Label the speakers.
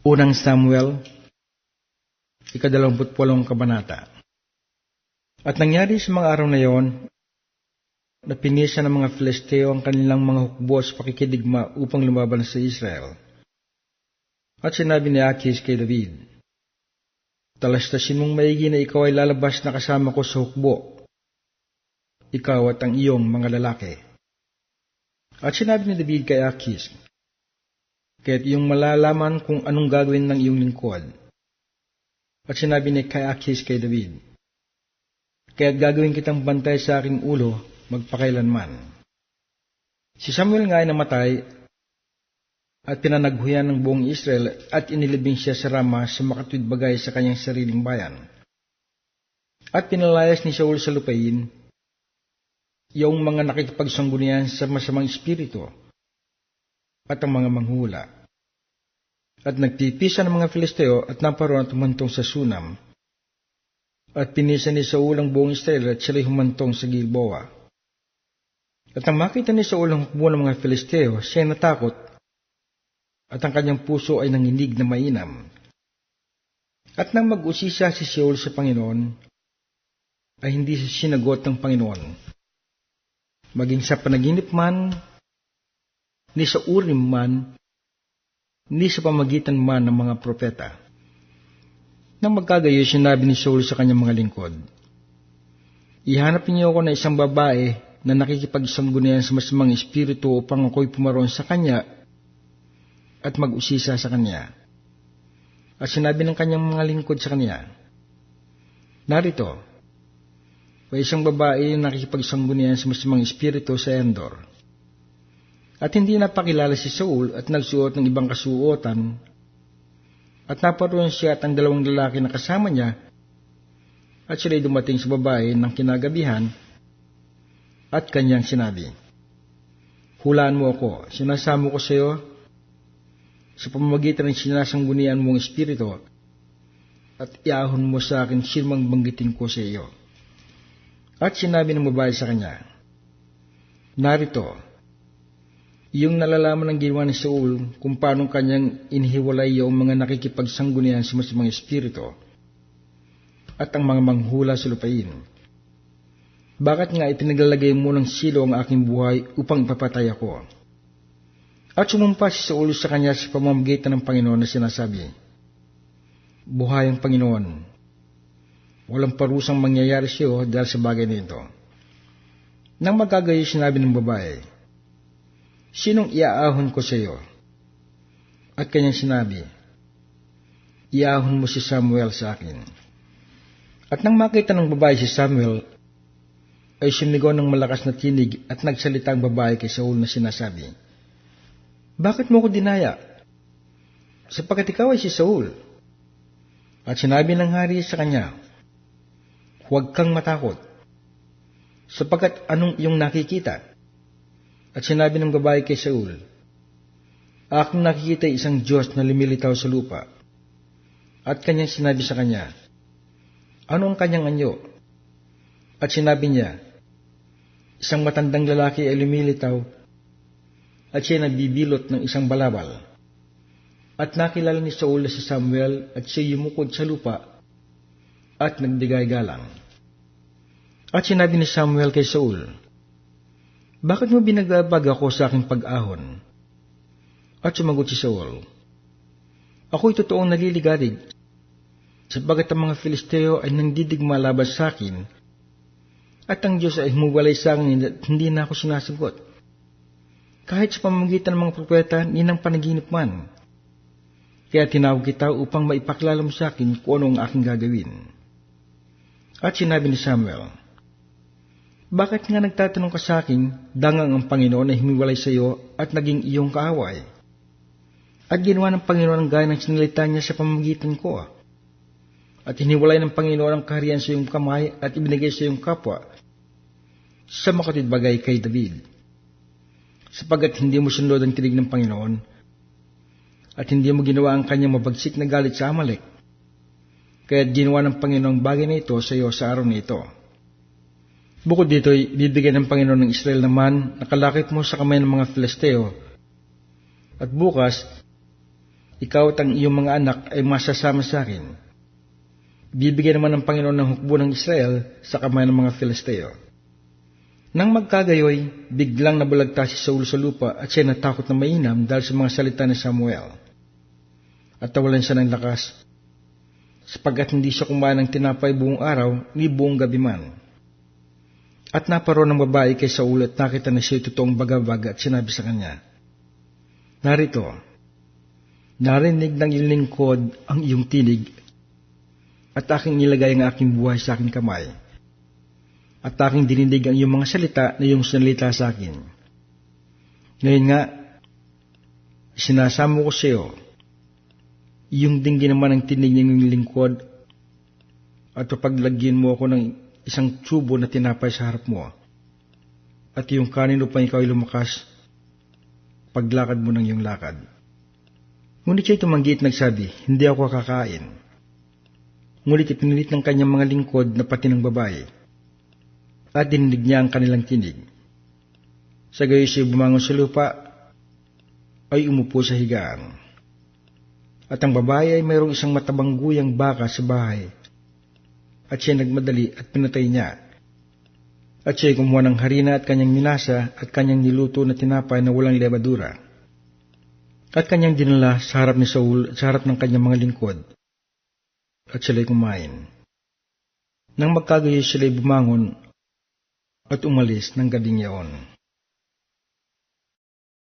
Speaker 1: Unang Samuel, ikadalawamputpulong kabanata. At nangyari sa mga araw na yon, na ng mga Filisteo ang kanilang mga hukbo sa pakikidigma upang lumaban sa Israel. At sinabi ni Achis kay David, Talastasin mong maigi na ikaw ay lalabas na kasama ko sa hukbo, ikaw at ang iyong mga lalaki. At sinabi ni David kay Achis, Kaya't iyong malalaman kung anong gagawin ng iyong lingkod. At sinabi ni kay Achis kay David, Kaya't gagawin kitang bantay sa aking ulo magpakailanman. Si Samuel nga ay namatay at pinanaghuyan ng buong Israel at inilibing siya sa Rama sa makatwid bagay sa kanyang sariling bayan. At pinalayas ni Saul sa lupain yung mga nakikipagsanggunian sa masamang espiritu at ang mga manghula. At nagtipisa ng mga Filisteo at naparoon at humantong sa Sunam. At pinisa ni Saul ang buong Israel at sila'y humantong sa Gilboa. At ang makita ni Saul ang hukbo ng mga Filisteo, siya natakot at ang kanyang puso ay nanginig na mainam. At nang mag-usisa si Saul sa Panginoon, ay hindi sinagot ng Panginoon. Maging sa panaginip man, ni sa urim man, ni sa pamagitan man ng mga propeta. Nang magkagayo, sinabi ni Saul sa kanyang mga lingkod, Ihanap niyo ako na isang babae na nakikipagsanggunian sa masamang espiritu upang ako'y pumaroon sa kanya at mag-usisa sa kanya. At sinabi ng kanyang mga lingkod sa kanya, Narito, may isang babae na nakikipagsanggunian sa masamang espiritu sa Endor. At hindi napakilala si Saul at nagsuot ng ibang kasuotan. At naparoon siya at ang dalawang lalaki na kasama niya. At sila'y dumating sa babae ng kinagabihan at kanyang sinabi, Hulaan mo ako, sinasamo ko sa iyo sa pamamagitan ng sinasanggunian mong espiritu at iahon mo sa akin silmang banggitin ko sa iyo. At sinabi ng babae sa kanya, Narito, yung nalalaman ng ginawa ni Saul kung paano kanyang inhiwalay yung mga nakikipagsanggunian sa masamang espiritu at ang mga manghula sa lupain. Bakit nga ipinaglalagay mo ng silo ang aking buhay upang ipapatay ako? At sumumpa si Saul sa kanya sa pamamagitan ng Panginoon na sinasabi, Buhay ang Panginoon, walang parusang mangyayari sa iyo dahil sa bagay na ito. Nang magkagayo sinabi ng babae, Sinong iaahon ko sa iyo? At kanyang sinabi, Iahon mo si Samuel sa akin. At nang makita ng babae si Samuel, ay sumigaw ng malakas na tinig at nagsalita ang babae kay Saul na sinasabi, Bakit mo ko dinaya? Sapagkat ikaw ay si Saul. At sinabi ng hari sa kanya, Huwag kang matakot, sapagkat anong iyong nakikita? At sinabi ng babae kay Saul, Aking nakikita isang Diyos na lumilitaw sa lupa. At kanyang sinabi sa kanya, Ano ang kanyang anyo? At sinabi niya, Isang matandang lalaki ay lumilitaw at siya nagbibilot ng isang balabal. At nakilala ni Saul si Samuel at siya yumukod sa lupa at nagdigay galang. At sinabi ni Samuel kay Saul, bakit mo binagbabag ako sa aking pag-ahon? At sumagot si Saul, Ako'y totoong naliligalig, sabagat ang mga Filisteo ay nangdidigma laban sa akin, at ang Diyos ay humuwalay sa akin at hindi na ako sinasagot. Kahit sa pamamagitan ng mga propeta, ni ng panaginip man. Kaya tinawag kita upang maipaklala mo sa akin kung ano ang aking gagawin. At sinabi ni Samuel, bakit nga nagtatanong ka sa akin, dangang ang Panginoon na humiwalay sa iyo at naging iyong kaaway? At ginawa ng Panginoon ang gaya ng sinalita niya sa pamamagitan ko. At hiniwalay ng Panginoon ang kaharian sa iyong kamay at ibinigay sa iyong kapwa sa makatid bagay kay David. Sapagat hindi mo sunod ang tinig ng Panginoon at hindi mo ginawa ang kanyang mabagsik na galit sa Amalek. Kaya ginawa ng Panginoon ang bagay na ito sa iyo sa araw na ito. Bukod dito, bibigyan ng Panginoon ng Israel naman nakalakip mo sa kamay ng mga Filisteo. At bukas, ikaw at ang iyong mga anak ay masasama sa akin. Bibigyan naman ng Panginoon ng hukbo ng Israel sa kamay ng mga Filisteo. Nang magkagayoy, biglang nabulagta si Saul sa lupa at siya natakot na mainam dahil sa mga salita ni Samuel. At tawalan siya ng lakas, sapagkat hindi siya kumain ng tinapay buong araw ni buong gabi man. At naparoon ng babae kay Saul at nakita na siya totoong bagabaga at sinabi sa kanya, Narito, narinig ng iyong ang iyong tinig at aking nilagay ang aking buhay sa aking kamay at aking dinidig ang iyong mga salita na iyong sinalita sa akin. Ngayon nga, sinasamo ko sa iyo, iyong dinggin naman ang tinig ng iyong lingkod at paglagyan mo ako ng isang tubo na tinapay sa harap mo at iyong kanin upang ikaw ay lumakas paglakad mo ng iyong lakad. Ngunit siya tumanggi at nagsabi, hindi ako kakain. Ngunit ipinilit ng kanyang mga lingkod na pati ng babae at dininig niya ang kanilang tinig. Sa gayo siya bumangon sa lupa ay umupo sa higaan. At ang babae ay mayroong isang matabang guyang baka sa bahay. At siya nagmadali at pinatay niya. At siya kumuha ng harina at kanyang minasa at kanyang niluto na tinapay na walang levadura. At kanyang dinala sa harap ni Saul sa harap ng kanyang mga lingkod. At sila ay kumain. Nang magkagayo sila ay bumangon at umalis ng gabing yaon.